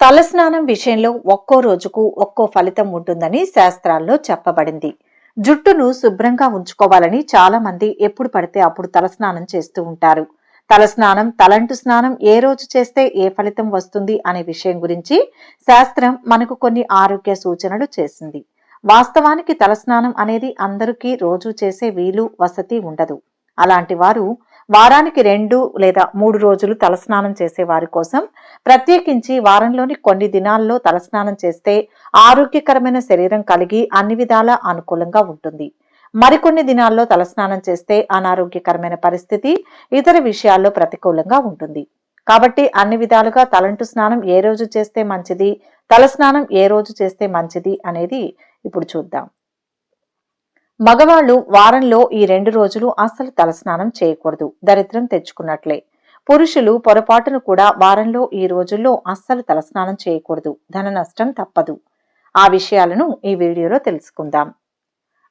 తలస్నానం విషయంలో ఒక్కో రోజుకు ఒక్కో ఫలితం ఉంటుందని శాస్త్రాల్లో చెప్పబడింది. జుట్టును శుభ్రంగా ఉంచుకోవాలని చాలా మంది ఎప్పుడు పడితే అప్పుడు తలస్నానం చేస్తూ ఉంటారు. తలస్నానం తలంటు స్నానం ఏ రోజు చేస్తే ఏ ఫలితం వస్తుంది అనే విషయం గురించి శాస్త్రం మనకు కొన్ని ఆరోగ్య సూచనలు చేసింది. వాస్తవానికి తలస్నానం అనేది అందరికీ రోజు చేసే వీలు వసతి ఉండదు. అలాంటి వారు వారానికి రెండు లేదా మూడు రోజులు తలస్నానం చేసే వారి కోసం ప్రత్యేకించి వారంలోని కొన్ని దినాల్లో తలస్నానం చేస్తే ఆరోగ్యకరమైన శరీరం కలిగి అన్ని విధాలా అనుకూలంగా ఉంటుంది. మరికొన్ని దినాల్లో తలస్నానం చేస్తే అనారోగ్యకరమైన పరిస్థితి ఇతర విషయాల్లో ప్రతికూలంగా ఉంటుంది. కాబట్టి అన్ని విధాలుగా తలంటు స్నానం ఏ రోజు చేస్తే మంచిది తలస్నానం ఏ రోజు చేస్తే మంచిది అనేది ఇప్పుడు చూద్దాం. మగవాళ్ళు వారంలో ఈ రెండు రోజులు అస్సలు తలస్నానం చేయకూడదు. దరిద్రం తెచ్చుకున్నట్లే. పురుషులు పొరపాటును కూడా వారంలో ఈ రోజుల్లో అస్సలు తలస్నానం చేయకూడదు. ధన నష్టం తప్పదు. ఆ విషయాలను ఈ వీడియోలో తెలుసుకుందాం.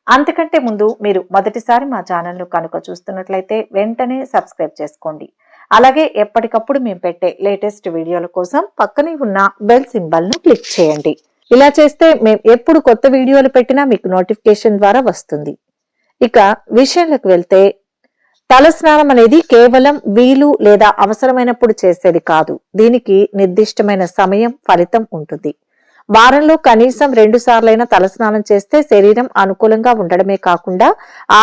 అంతకంటే ముందు మీరు మొదటిసారి మా ఛానల్ను కనుక చూస్తున్నట్లయితే వెంటనే సబ్స్క్రైబ్ చేసుకోండి. అలాగే ఎప్పటికప్పుడు మేము పెట్టే లేటెస్ట్ వీడియోల కోసం పక్కనే ఉన్న బెల్ సింబల్ను క్లిక్ చేయండి. ఇలా చేస్తే మేము ఎప్పుడు కొత్త వీడియోలు పెట్టినా మీకు నోటిఫికేషన్ ద్వారా వస్తుంది. ఇక విషయంలోకి వెళ్తే తలస్నానం అనేది కేవలం వీలు లేదా అవసరమైనప్పుడు చేసేది కాదు. దీనికి నిర్దిష్టమైన సమయం ఫలితం ఉంటుంది. వారంలో కనీసం రెండు సార్లైనా తలస్నానం చేస్తే శరీరం అనుకూలంగా ఉండడమే కాకుండా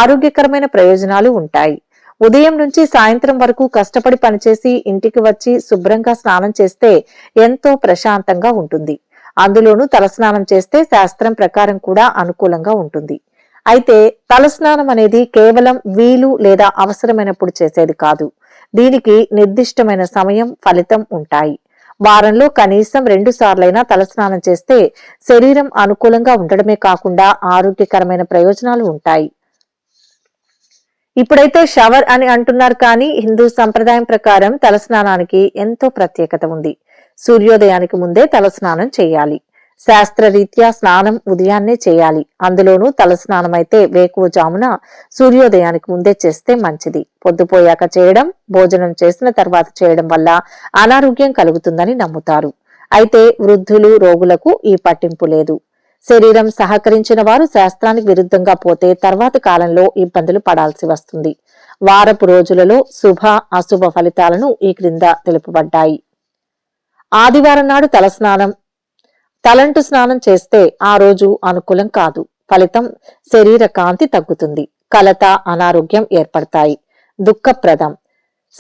ఆరోగ్యకరమైన ప్రయోజనాలు ఉంటాయి. ఉదయం నుంచి సాయంత్రం వరకు కష్టపడి పనిచేసి ఇంటికి వచ్చి శుభ్రంగా స్నానం చేస్తే ఎంతో ప్రశాంతంగా ఉంటుంది. అందులోనూ తలస్నానం చేస్తే శాస్త్రం ప్రకారం కూడా అనుకూలంగా ఉంటుంది. అయితే తలస్నానం అనేది కేవలం వీలు లేదా అవసరమైనప్పుడు చేసేది కాదు. దీనికి నిర్దిష్టమైన సమయం ఫలితం ఉంటాయి. వారంలో కనీసం రెండు సార్లైనా తలస్నానం చేస్తే శరీరం అనుకూలంగా ఉండడమే కాకుండా ఆరోగ్యకరమైన ప్రయోజనాలు ఉంటాయి. ఇప్పుడైతే షవర్ అని అంటున్నారు కానీ హిందూ సంప్రదాయం ప్రకారం తలస్నానానికి ఎంతో ప్రత్యేకత ఉంది. సూర్యోదయానికి ముందే తలస్నానం చేయాలి. శాస్త్రరీత్యా స్నానం ఉదయాన్నే చేయాలి. అందులోనూ తలస్నానం అయితే వేకువజామున సూర్యోదయానికి ముందే చేస్తే మంచిది. పొద్దుపోయాక చేయడం భోజనం చేసిన తర్వాత చేయడం వల్ల అనారోగ్యం కలుగుతుందని నమ్ముతారు. అయితే వృద్ధులు రోగులకు ఈ పట్టింపు లేదు. శరీరం సహకరించిన వారు శాస్త్రానికి విరుద్ధంగా పోతే తర్వాతి కాలంలో ఇబ్బందులు పడాల్సి వస్తుంది. వారపు రోజులలో శుభ అశుభ ఫలితాలను ఈ క్రింద తెలుపబడ్డాయి. ఆదివారం నాడు తలస్నానం. తలంటు స్నానం చేస్తే ఆ రోజు అనుకూలం కాదు. ఫలితం శరీర కాంతి తగ్గుతుంది. కలత అనారోగ్యం ఏర్పడతాయి. దుఃఖప్రదం.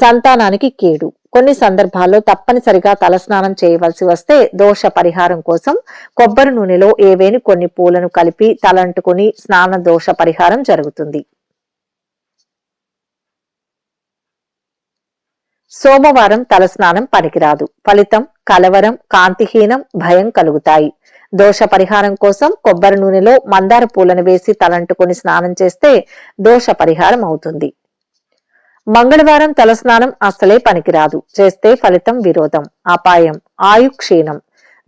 సంతానానికి కేడు. కొన్ని సందర్భాల్లో తప్పనిసరిగా తలస్నానం చేయవలసి వస్తే దోష పరిహారం కోసం కొబ్బరి నూనెలో ఏవేని కొన్ని పూలను కలిపి తలంటుకుని స్నాన దోష పరిహారం జరుగుతుంది. సోమవారం తలస్నానం పనికిరాదు. ఫలితం కలవరం కాంతిహీనం భయం కలుగుతాయి. దోష పరిహారం కోసం కొబ్బరి నూనెలో మందార పూలను వేసి తలంటుకొని స్నానం చేస్తే దోష పరిహారం అవుతుంది. మంగళవారం తలస్నానం అస్సలే పనికిరాదు. చేస్తే ఫలితం విరోధం అపాయం ఆయు క్షీణం.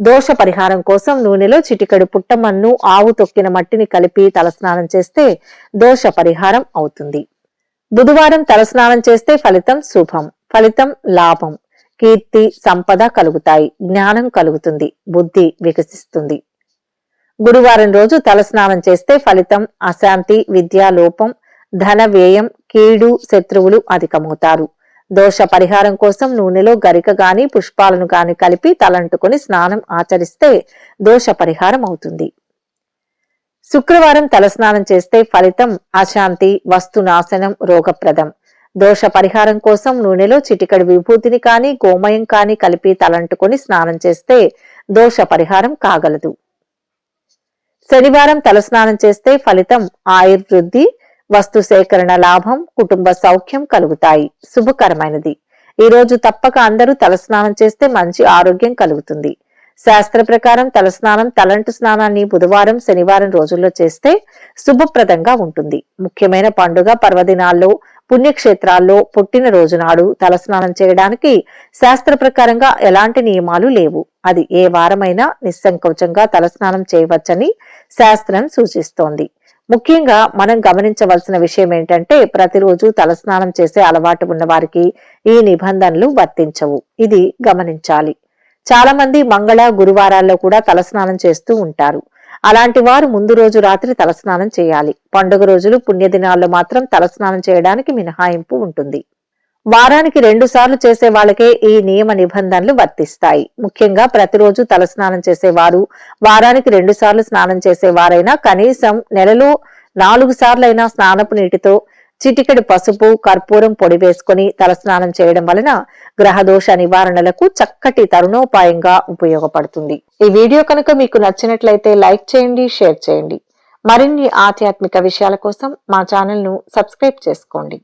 దోష పరిహారం కోసం నూనెలో చిటికెడు పుట్టమన్ను ఆవు తొక్కిన మట్టిని కలిపి తలస్నానం చేస్తే దోష పరిహారం అవుతుంది. బుధవారం తలస్నానం చేస్తే ఫలితం శుభం. ఫలితం లాభం కీర్తి సంపద కలుగుతాయి జ్ఞానం కలుగుతుంది బుద్ధి వికసిస్తుంది. గురువారం రోజు తలస్నానం చేస్తే ఫలితం అశాంతి విద్యా లోపం ధన వ్యయం కీడు శత్రువులు అధికమవుతారు. దోష పరిహారం కోసం నూనెలో గరిక గాని పుష్పాలను గాని కలిపి తలంటుకుని స్నానం ఆచరిస్తే దోష పరిహారం అవుతుంది. శుక్రవారం తలస్నానం చేస్తే ఫలితం అశాంతి వస్తునాశనం రోగప్రదం. దోష పరిహారం కోసం నూనెలో చిటికడి విభూతిని కాని గోమయం కాని కలిపి తలంటుకొని స్నానం చేస్తే దోష పరిహారం కాగలదు. శనివారం తలస్నానం చేస్తే ఫలితం ఆయుర్వృద్ధి వస్తు సేకరణ లాభం కుటుంబ సౌఖ్యం కలుగుతాయి. శుభకరమైనది. ఈ రోజు తప్పక అందరూ తలస్నానం చేస్తే మంచి ఆరోగ్యం కలుగుతుంది. శాస్త్ర ప్రకారం తలస్నానం తలంటు స్నానాన్ని బుధవారం శనివారం రోజుల్లో చేస్తే శుభప్రదంగా ఉంటుంది. ముఖ్యమైన పండుగ పర్వదినాల్లో పుణ్యక్షేత్రాల్లో పుట్టిన రోజునాడు తలస్నానం చేయడానికి శాస్త్ర ప్రకారంగా ఎలాంటి నియమాలు లేవు. అది ఏ వారమైనా నిస్సంకోచంగా తలస్నానం చేయవచ్చని శాస్త్రం సూచిస్తోంది. ముఖ్యంగా మనం గమనించవలసిన విషయం ఏంటంటే ప్రతిరోజు తలస్నానం చేసే అలవాటు ఉన్న వారికి ఈ నిబంధనలు వర్తించవు. ఇది గమనించాలి. చాలా మంది మంగళ గురువారాల్లో కూడా తలస్నానం చేస్తూ ఉంటారు. అలాంటి వారు ముందు రోజు రాత్రి తలస్నానం చేయాలి. పండుగ రోజులు పుణ్యదినాల్లో మాత్రం తలస్నానం చేయడానికి మినహాయింపు ఉంటుంది. వారానికి రెండు సార్లు చేసే వాళ్ళకే ఈ నియమ నిబంధనలు వర్తిస్తాయి. ముఖ్యంగా ప్రతిరోజు తలస్నానం చేసేవారు వారానికి రెండు సార్లు స్నానం చేసేవారైనా కనీసం నెలలో నాలుగు సార్లైనా స్నానపు నీటితో చిటికెడు పసుపు కర్పూరం పొడి వేసుకుని తలస్నానం చేయడం వలన గ్రహదోష నివారణలకు చక్కటి తరుణోపాయంగా ఉపయోగపడుతుంది. ఈ వీడియో కనుక మీకు నచ్చినట్లయితే లైక్ చేయండి షేర్ చేయండి. మరిన్ని ఆధ్యాత్మిక విషయాల కోసం మా ఛానల్ను సబ్స్క్రైబ్ చేసుకోండి.